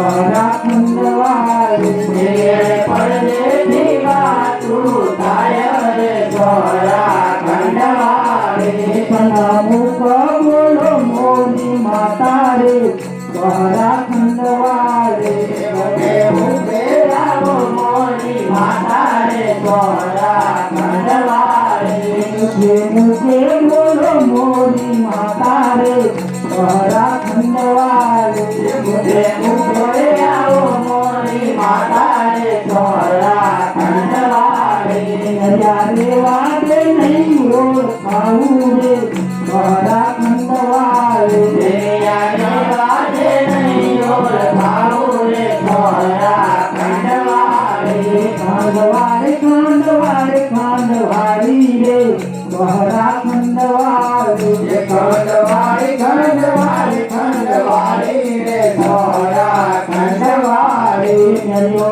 वारा कुंदवाल ये पड़े माता रे गोरा खंडवाल बने हुए राव माता रे गोरा खंडवाल मुझे बोलो मोनी माता रे गोरा खंडवाल वाले नहीं हो बाहू रे बड़ा मंद रे आने नहीं हो बाहू रे बड़ा मंद वाले कांद वाले रे बड़ा मंद वाले ये कांद वाले कांद वाले कांद वाली रे बड़ा कांद वाले नरियो